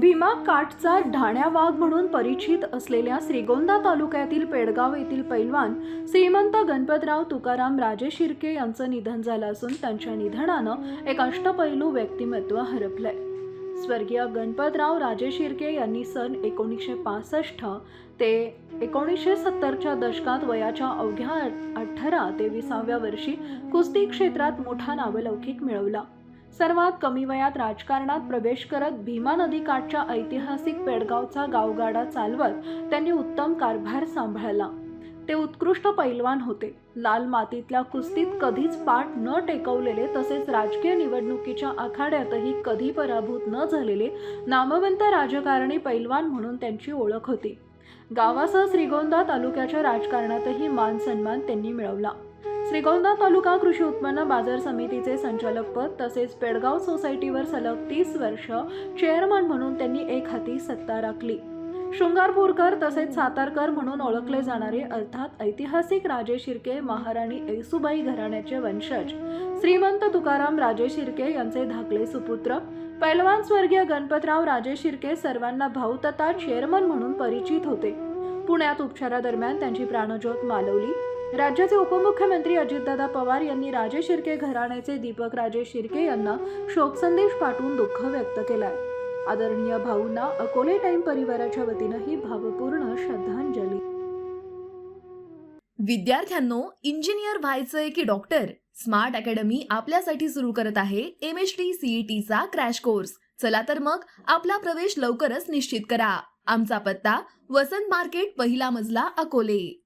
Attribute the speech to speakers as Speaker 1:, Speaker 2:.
Speaker 1: भीमा काठचा ढाण्या वाघ म्हणून परिचित असलेल्या श्रीगोंदा तालुक्यातील पेडगाव येथील पैलवान श्रीमंत गणपतराव तुकाराम राजे शिर्के यांचं निधन झालं असून त्यांच्या निधनानं एक अष्टपैलू व्यक्तिमत्व हरपलंय. स्वर्गीय गणपतराव राजे शिर्के यांनी सन एकोणीसशे पासष्ट ते एकोणीसशे सत्तरच्या दशकात वयाच्या अवघ्या अठरा ते विसाव्या वर्षी कुस्ती क्षेत्रात मोठा नावलौकिक मिळवला. सर्वात कमी वयात राजकारणात प्रवेश करत भीमा नदीकाठच्या ऐतिहासिक पेडगावचा गावगाडा चालवत त्यांनी उत्तम कारभार सांभाळला. ते उत्कृष्ट पैलवान होते. लाल मातीतल्या कुस्तीत कधीच पाठ न टेकवलेले तसेच राजकीय निवडणुकीच्या आखाड्यातही कधी पराभूत न झालेले नामवंत राजकारणी पैलवान म्हणून त्यांची ओळख होती. गावासह श्रीगोंदा तालुक्याच्या राजकारणातही मान सन्मान त्यांनी मिळवला. श्रीगोंदा तालुका कृषी उत्पन्न बाजार समितीचे संचालकपद तसेच पेडगाव सोसायटीवर सलग तीस वर्ष चेअरमन म्हणून त्यांनी एक हाती सत्ता राखली. शृंगारपूरकर तसेच सातारकर म्हणून ओळखले जाणारे अर्थात ऐतिहासिक राजे शिर्के महाराणी येसुबाई घराण्याचे वंशज. श्रीमंत तुकाराम राजे शिर्के यांचे धाकले सुपुत्र. पैलवान स्वर्गीय गणपतराव राजे शिर्के सर्वांना भाऊ तथा चेअरमन म्हणून परिचित होते. पुण्यात उपचारादरम्यान त्यांची प्राणज्योत मालवली. राज्याचे उपमुख्यमंत्री अजितदादा पवार यांनी राजे शिर्के घराण्याचे दीपक राजे शिर्के यांना शोकसंदेश पाठवून दुःख व्यक्त केलाय. आदरणीय भाऊंना अकोले टाइम परिवाराच्या वतीनंही भावपूर्ण श्रद्धांजली.
Speaker 2: विद्यार्थ्यांनो इंजिनियर व्हायचंय की डॉक्टर? स्मार्ट अकॅडमी आपल्यासाठी सुरू करत आहे एम एच टी सीईटी चा क्रॅश कोर्स. चला तर मग आपला प्रवेश लवकरच निश्चित करा. आमचा पत्ता वसंत मार्केट पहिला मजला अकोले.